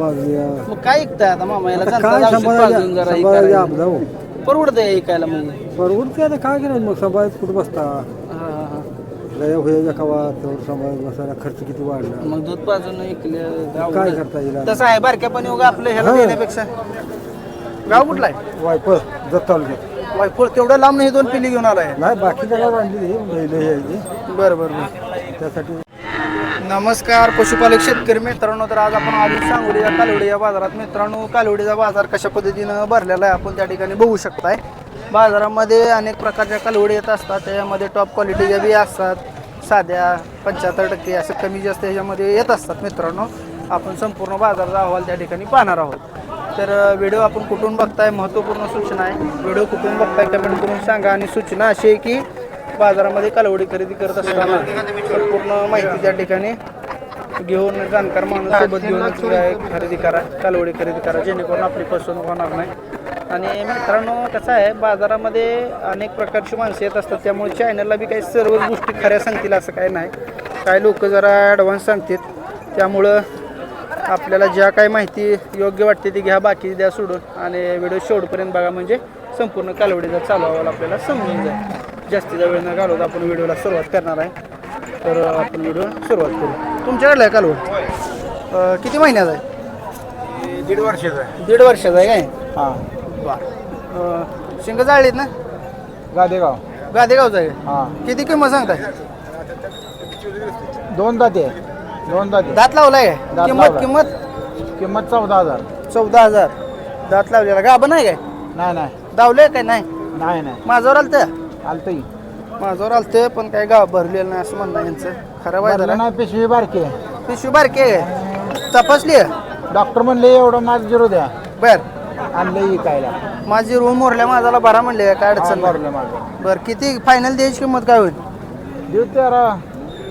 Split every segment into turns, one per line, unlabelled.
मग काय ऐकताय आता मामा? याला औषध पाजून जरा हे
सांभाळायचं
करायला.
आपलं हो
परवडतंय ऐकायला म्हणजे
बरोबर ते आता काय करायचं मग? सांभाळायचं कुठं बसता?
हा, हा, हा.
लय होया कवा? तेवढं सांभाळत बसायला खर्च किती वाढला
मग दूध पाजून ऐकलं गाव
काय? करता येईल आता?
तसं आहे बारक्या पण उगा आपलं ह्याला
हा.
देण्यापेक्षा. गाव कुठला आहे?
वायपर जत तालुक्यात
वायफळ तेवढं लांब नाही दोन पिल्ली घेऊन आलाय.
नाही बाकी जगात आणली बैल हे
बरं बरं बरं.
त्यासाठी
नमस्कार पशुपालक शेतकरी मित्रांनो तर आज आपण आधी सांगोली या कालवडी या बाजारात. मित्रांनो कालवडीचा बाजार कशा पद्धतीनं भरलेला आहे आपण त्या ठिकाणी बघू शकताय. बाजारामध्ये अनेक प्रकारच्या कालवडी येत असतात त्याच्यामध्ये टॉप क्वालिटीच्या बी असतात साध्या पंच्याहत्तर टक्के असं कमी जास्त ह्याच्यामध्ये येत असतात मित्रांनो. आपण संपूर्ण बाजाराचा अहवाल त्या ठिकाणी पाहणार आहोत. तर व्हिडिओ आपण कुठून बघताय महत्त्वपूर्ण सूचना आहे. व्हिडिओ कुठून बघताय कमेंट करून सांगा आणि सूचना अशी आहे की बाजारामध्ये कालवडी खरेदी करत असताना संपूर्ण माहिती त्या ठिकाणी घेऊन जाणकार माणूस सोबत घेऊनच खरेदी करा कालवडी खरेदी करा जेणेकरून आपली फसवणूक होणार नाही. आणि मित्रांनो कसं आहे बाजारामध्ये अनेक प्रकारची माणसं येत असतात त्यामुळे चॅनलला बी काही सर्व गोष्टी खऱ्या सांगतील असं काही नाही. काही लोक जरा ॲडव्हान्स सांगतात त्यामुळं आपल्याला ज्या काही माहिती योग्य वाटते ती घ्या बाकी द्या सोडून. आणि व्हिडिओ शेवटपर्यंत बघा म्हणजे संपूर्ण कालवडीचा चालू अहवाल आपल्याला समजून जाईल. जास्तीचा वेळ न घालवता आपण व्हिडिओला सुरुवात करणार आहे. तर आपण व्हिडिओ सुरुवात करू. तुमच्याकडलं आहे कालवड किती महिन्याचा आहे?
दीड वर्षाचा आहे.
दीड वर्षाचा आहे काय?
हां.
बरं शिंग जाळलीत ना?
गादेगाव.
गादेगावचा आहे.
हां.
किती किंमत सांगताय?
दोन दाते दोन दाते.
दात लावलाय काय? किंमत. किंमत?
किंमत चौदा हजार.
चौदा हजार. दात लावलेला. गाभं नाही काय?
नाही नाही.
दावलंय काय? नाही.
नाही नाही.
माझ्यावर आलं तर
आलतही
माझ्यावर आलते पण काय गाव भरलेलं नाही असं म्हणणं यांचं. खरं आहे जरा.
नाही पिशवी बारके
पिशवी बारकी आहे. तपासली आहे?
डॉक्टर म्हणले एवढं माझ जिरो द्या.
बर.
आणलं इकायला
माझी रूम मोरल्या माझाला भरा म्हणले काय अडचण नाही.
मारलं माझं
बरं किती फायनल द्यायची किंमत काय होईल?
देऊ तेरा.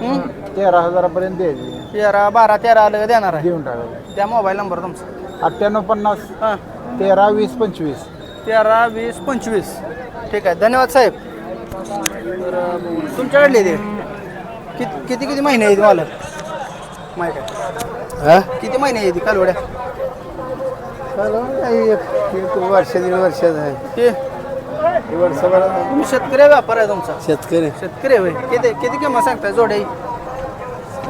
हं?
तेरा हजारापर्यंत द्यायची.
तेरा बारा तेरा आलं का देणार आहे?
देऊन टाकायचं
द्या मोबाईल नंबर तुमचा.
अठ्ठ्याण्णव पन्नास
हां.
तेरा वीस पंचवीस.
तेरा वीस पंचवीस. ठीक आहे. धन्यवाद साहेब. तर तुमच्याकडले ते. किती किती किती महिने आहेत मला माहिती आहे? किती महिने येते कालवड्या?
एक वर्ष दीड वर्षाचं आहे
ते? तुम्ही शेतकरी आहे, व्यापार आहे तुमचा?
शेतकरी.
शेतकरी आहे होय. किती किती किंमत सांगताय जोड्या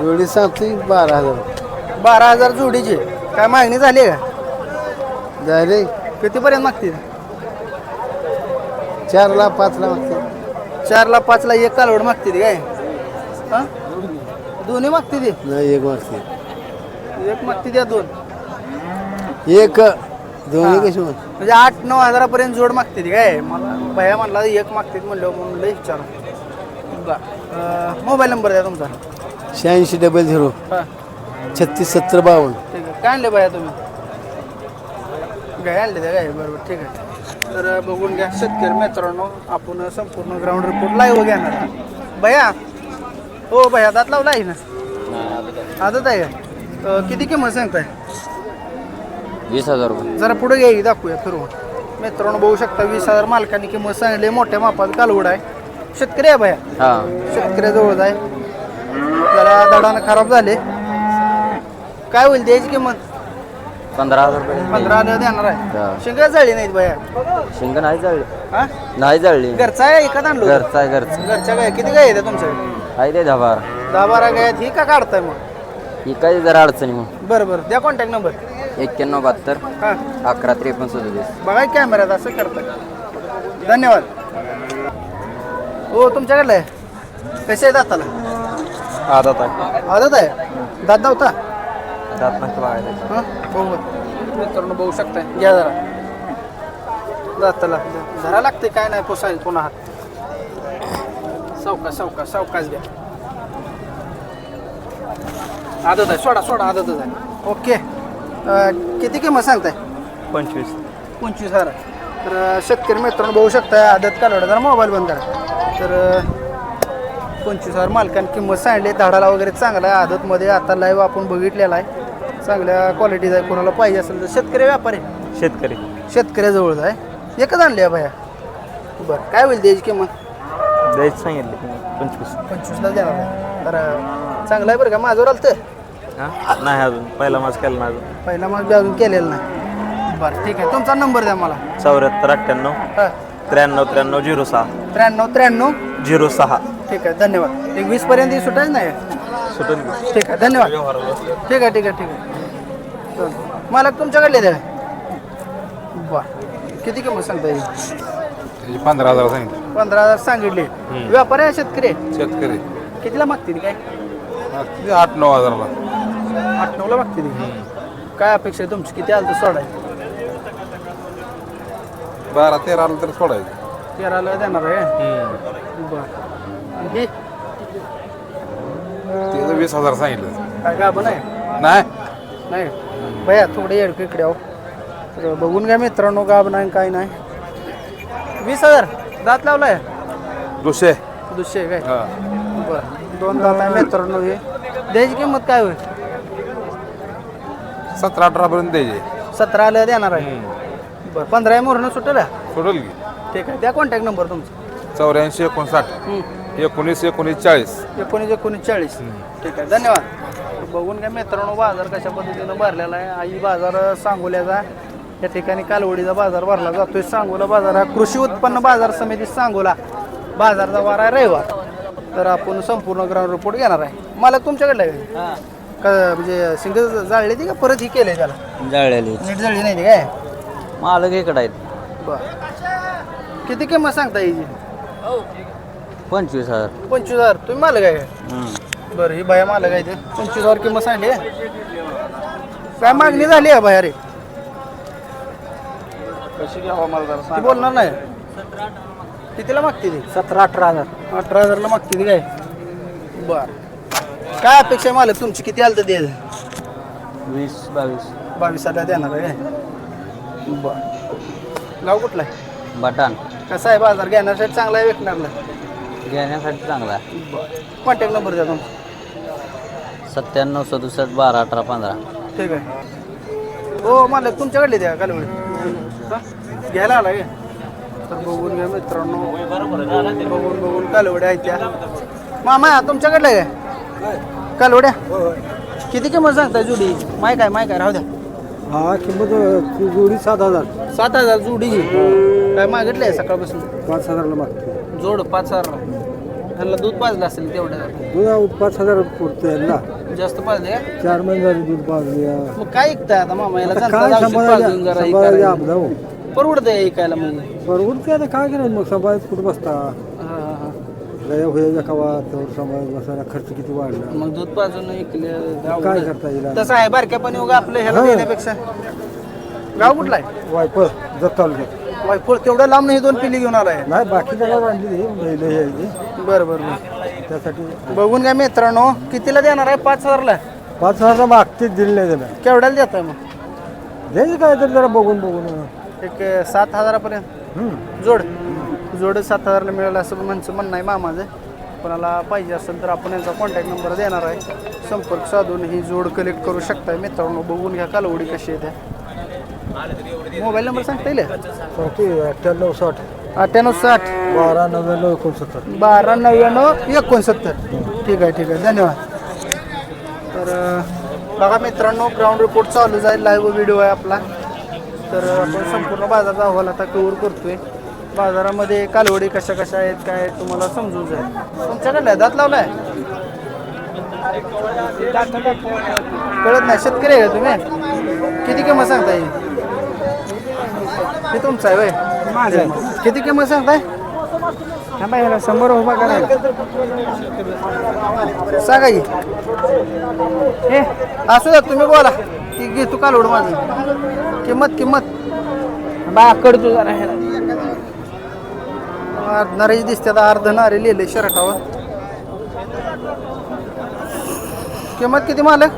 एवढी सांगते बारा हजार.
बारा हजार जोडीची. काय मागणी झाली आहे का?
झाले.
कितीपर्यंत मागतील?
चारला पाचला मागते
चारला पाचला एक कालवड मागतील काय? हा? दोन्ही मागते ती?
नाही एक मागते.
एक मागते द्या दोन.
एक. दोन्ही कशी मागते?
म्हणजे आठ नऊ हजारापर्यंत जोड मागते ती काय? मला भया म्हणला एक मागते म्हणलं म्हणलं विचार. मोबाईल नंबर द्या तुमचा.
शहाऐंशी डबल झिरो.
हा.
छत्तीस सत्तर बावन्न.
ठीक आहे. काय आणले भया तुम्ही? गाय आणले त्या गाय बरोबर ठीक आहे. तर बघून घ्या शेतकरी मित्रांनो आपण संपूर्ण ग्राउंड रिपोर्ट लाईव्ह घेणार. भया? हो भया दात लावला आहे ना? आदत आहे. अं, किती किंमत सांगताय?
वीस हजार रुपये.
जरा पुढे घ्याई दाखवूया फिरवून मित्रांनो बघू शकता वीस हजार मालकांनी किंमत सांगली मोठ्या मापात कालवड आहे. शेतकरी आहे भया?
हा.
शेतकऱ्याजवळच आहे. जरा दडानं खराब झाले. काय होईल द्यायची किंमत?
पंधरा हजार रुपये.
पंधरा आलं देणार आहे. शिंगा झाली नाहीत भया
शिंग नाही जळली.
हा?
नाही जळली.
घरचा आहे एखाद आणलो
घरचा आहे घरचा.
घरच्या गाय किती गाय आहेत तुमच्याकडे
आहे ते दहा बारा.
दहा बारा गाय आहेत. ही का काढताय मग?
ही काय जरा अडचणी मग.
बरं बरं. द्या कॉन्टॅक्ट नंबर
एक्क्याण्णव बहात्तर
हां.
अकरा त्रेपन्न सदतीस.
बघा कॅमेऱ्यात असं करताय. धन्यवाद. हो तुमच्याकडलं आहे. कसे आहे दाताला?
आदत आहे.
आदत आहे? दात दावता?
दात नसतं बघायला
हां? बघू मित्रांनो बघू शकताय. घ्या जरा. दाताला धरा लागते काय नाही पोसाय पुन्हा हात. सावकाश सावकाश सावकाश द्या आदत आहे सोडा सोडा आदतच आहे. ओके. अं, किती किंमत सांगताय?
पंचवीस.
पंचवीस हजार. तर अं, शेतकरी मित्रांनो बघू शकता आदत कालवडा जरा मोबाईल बंद करा. तर अं, पंचवीस हजार मालकांनी किंमत सांगली धाडाला वगैरे चांगला आहे आदतमध्ये आता लाईव्ह आपण बघितलेला आहे. चांगल्या क्वालिटीचा आहे कोणाला पाहिजे असेल तर शेतकरी व्यापारी.
शेतकरी.
शेतकऱ्याजवळच आहे. एकच आणली आहे बाया बरं काय होईल द्यायची किंमत?
द्यायचं सांगितलं पंचवीस.
पंचवीसला देणार आहे. तर अं, चांगलं आहे बरं का? माझ्यावर आलं तर
हा? नाही अजून. पहिला माझ केला नाही अजून.
पहिला मग अजून केलेलं नाही. बरं ठीक आहे. तुमचा नंबर द्या मला.
चौऱ्याहत्तर अठ्ठ्याण्णव
हा.
त्र्याण्णव त्र्याण्णव झिरो सहा.
त्र्याण्णव त्र्याण्णव
झिरो सहा.
ठीक आहे धन्यवाद. एक वीस पर्यंत सुटायच नाही?
सुटून
ठीक आहे धन्यवाद. ठीक आहे ठीक आहे ठीक आहे. चल. मालक तुमच्याकडले द्या बर. किती किंमत सांगता येईल?
पंधरा हजार सांगितलं.
पंधरा हजार सांगितले. व्यापारी आहे शेतकरी? आहे?
शेतकरी.
कितीला मागतील काय?
ते आठ नऊ हजारला.
आठ नऊला मागतील? काय अपेक्षा आहे तुमची? किती आलं तर सोडाय
बारा तेरा आलं तर सोडायचं
तेराला देणार आहे बर. हे?
त्याचं वीस हजार सांगितलं.
काय गाभण आहे?
नाही.
नाही. भया थोडे येडक इकडे आहो. तर बघून घ्या मित्रांनो गाभ नाही काय नाही. वीस हजार दात लावलाय?
दुसरे
दुसरे काय? बरं दोन दात आहे मित्रांनो हे. द्यायची किंमत काय होईल?
सतरा अठरा पर्यंत द्यायचे.
सतरा आलं देणार आहे. बरं पंधरा मोरणं सुटेल?
सोडल की.
ठीक आहे द्या कॉन्टॅक्ट नंबर तुमचा.
चौऱ्याऐंशी एकोणसाठ. एकोणीस एकोणीस चाळीस.
एकोणीस एकोणीस चाळीस. ठीक आहे धन्यवाद. बघून घ्या मित्रांनो बाजार कशा पद्धतीनं भरलेला आहे. आई बाजार सांगोल्याचा या ठिकाणी कालवडीचा बाजार भरला जातोय. सांगोला बाजार हा कृषी उत्पन्न बाजार समिती सांगोला. बाजारचा वार आहे रविवार. तर आपण संपूर्ण ग्राउंड रिपोर्ट घेणार आहे. मला तुमच्याकडलं आहे का? म्हणजे सिंगल जाळली ती का परत ही केलंय त्याला?
जाळलेली.
नीट जळली नाही ती काय?
मालक इकडे आहेत.
बरं. किती किंमत सांगता येईल
पंचवीस हजार.
पंचवीस हजार. तुम्ही मालक आहे काय? बरं ही बाया मालक आहे पंचवीस हजार किंमत सांगली. काय मागणी झाली आहे बाया रे? कशी घ्यावा मला जरा ती बोलणार नाही. कितीला मागते ती?
सतरा अठरा हजार.
अठरा हजारला मागते ती काय? बर. काय अपेक्षा आहे मालक? तुमची किती आलं तर दे.
वीस बावीस.
बावीसाला देणार आहे काय? बर. गाव कुठला आहे?
बटाण
कसा आहे बाजार? घेण्यासाठी चांगला आहे विकणारला?
घेण्यासाठी चांगला आहे.
बरं. कॉन्टॅक्ट नंबर द्या तुमचा.
सत्त्याण्णव सदुसष्ट बारा अठरा पंधरा.
ठीक आहे. हो मालक तुमच्याकडले द्या कालवडी हा? घ्यायला आला काय तर बघून घ्या मित्रांनो. बघून बघून कालवड्या आहेत त्या. मामा तुमच्याकडले काय? कालवड्या? किती किंमत सांगता जुडी? माय काय माय काय राहू द्या.
हा किंमत ती जोडी सात हजार.
सात हजार जुडी काय मागितले सकाळपासून?
पाच हजारला मागते.
जोड पाच हजार ह्यांना दूध पाजलं असेल तेवढं
दूध पाच हजार पुरते यांना
जास्त पाजले का?
चार महिने झाले दूध पाजले
मग काय ऐकताय आता मामा? याला
आता काय
जरा हे.
आपलं हो.
परवडतंय ऐकायला म्हणजे
परवडते आता काय करायचं? मग सांभाळायचं कुठं बसता?
हा, हा, हा.
गया तर सांभाळत बसायला खर्च किती वाढला
मग दूध पाजून ऐकले
काय करता येईल
तसं आहे बारक्या पण उगा आपलं ह्याला
हा.
देण्यापेक्षा. गाव कुठला आहे?
वायपर जत तालुक्यात.
वायफळ तेवढं लांब नाही दोन पिल्ली घेऊन आलाय.
नाही बाकी जगात आणली ती बैल हे आहे ती.
बरं बरं बरं.
त्यासाठी
बघून घ्या मित्रांनो कितीला देणार आहे? पाच हजारला?
पाच हजार मागतेच दिली नाही त्याला
केवढ्याला देत आहे मग?
द्यायचं काय तर जरा बघून बघून.
एक अं, सात हजारापर्यंत.
हम्म.
जोड. जोड सात हजारला मिळेल असं म्हणचं म्हणणं आहे मामाचं. कोणाला पाहिजे असेल तर आपण यांचा कॉन्टॅक्ट नंबर देणार आहे. संपर्क साधून ही जोड कलेक्ट करू शकताय. मित्रांनो बघून घ्या कालवडी कशी आहे त्या. मोबाईल नंबर सांगता येईल?
सांगते अठ्ठ्याण्णव साठ.
अठ्ठ्याण्णव साठ.
बारा नव्याण्णव एकोणसत्तर.
बारा नव्याण्णव एकोणसत्तर. ठीक आहे ठीक आहे. धन्यवाद. तर बघा मित्रांनो ग्राउंड रिपोर्ट चालू जाईल लाईव्ह व्हिडिओ आहे आपला. तर आपण संपूर्ण बाजाराचा अहवाल आता कव्हर करतोय. बाजारामध्ये कालवडी कशा कशा आहेत काय आहेत तुम्हाला समजून जाईल. तुमच्याकडे दात लावलाय? कळत नाही. शेतकरी आहे का तुम्ही? किती किंमत सांगताय? हे तुमचं आहे वय माझं. किती किंमत सांगताय? शंभर उभा करायला. सांगा की. हे असू द्या तुम्ही बोला. ती घे तू काल माझं? किंमत किंमत. बा कडतो जरा नाराजी दिसते आता अर्ध नारे लिहिले शर्टावर. किंमत किती मालक?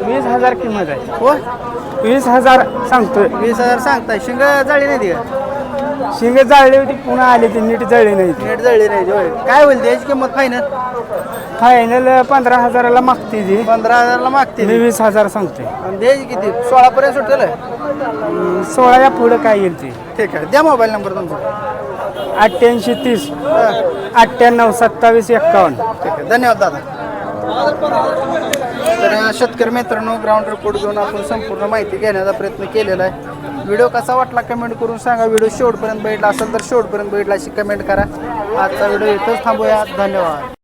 वीस हजार किंमत आहे.
हो?
वीस हजार सांगतोय.
वीस हजार सांगताय. शिंग जाळी नाही ती का?
शिंग जाळली होती पुन्हा आली ती नीट जळली नाही ती.
नेट जळली नाही होय. काय होईल त्याची किंमत फायनल
फायनल पंधरा हजाराला मागते ती.
पंधरा हजारला मागते
मी. वीस हजार सांगतोय.
आणि द्यायची किती? सोळा पर्यंत सुटेल
अं, सोळाच्या पुढं काय येईल ती?
ठीक आहे. द्या मोबाईल नंबर तुमचा.
अठ्ठ्याऐंशी तीस. अठ्ठ्याण्णव सत्तावीस एक्कावन्न
ठीक आहे. धन्यवाद दादा. तर शेतकरी मित्रांनो ग्राउंड रिपोर्ट घेऊन आपण संपूर्ण माहिती घेण्याचा प्रयत्न केलेला आहे. व्हिडिओ कसा वाटला कमेंट करून सांगा. व्हिडिओ शेवटपर्यंत बघितला असेल तर शेवटपर्यंत बघितला अशी कमेंट करा. आजचा व्हिडिओ इथंच थांबूया. धन्यवाद.